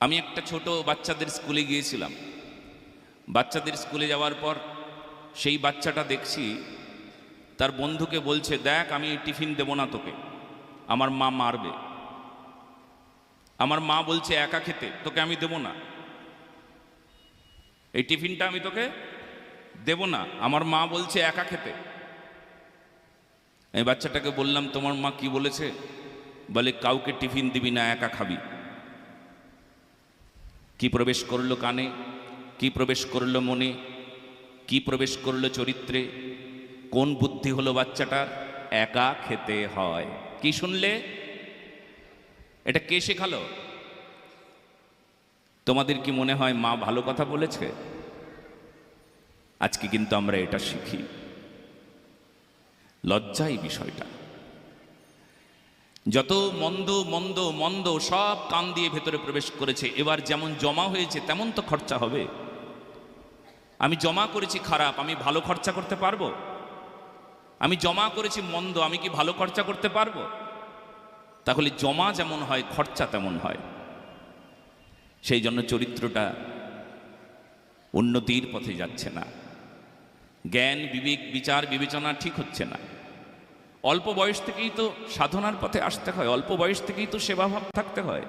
আমি একটা ছোট বাচ্চাদের স্কুলে গিয়েছিলাম। বাচ্চাদের স্কুলে যাওয়ার পর সেই বাচ্চাটা দেখছি, তার বন্ধুকে বলছে, দেখ, আমি টিফিন দেবো না তোকে। আমার মা মারবে। আমার মা বলছে, একা খেতে, তোকে আমি দেবো না। এই টিফিনটা আমি তোকে দেব না। আমার মা বলছে, একা খেতে। এই বাচ্চাটাকে বললাম, তোমার মা কি বলেছে? বলে, কাউকে টিফিন দিবি না, একা খাবি। কি প্রবেশ করল কানে? কি প্রবেশ করল মনে? কি প্রবেশ করল চরিত্রে? কোন বুদ্ধি হলো বাচ্চাটার? একা খেতে হয়। কি শুনলে? এটা কে শেখালো? তোমাদের কি মনে হয় মা ভালো কথা বলেছে? আজকে কিন্তু আমরা এটা শিখি। লজ্জাই বিষয়টা। যত মন্দ মন্দ মন্দ সব কান দিয়ে ভেতরে প্রবেশ করেছে। এবার যেমন জমা হয়েছে, তেমন তো খরচা হবে। আমি জমা করেছি খারাপ, আমি ভালো খরচা করতে পারব? আমি জমা করেছি মন্দ, আমি কি ভালো খরচা করতে পারব? তাহলে জমা যেমন হয়, খরচা তেমন হয়। সেই জন্য চরিত্রটা উন্নতির পথে যাচ্ছে না। জ্ঞান, বিবেক, বিচার, বিবেচনা ঠিক হচ্ছে না। অল্প বয়স থেকেই তো সাধনার পথে আসতে হয়, অল্প বয়স থেকেই তো সেবাভাব থাকতে হয়।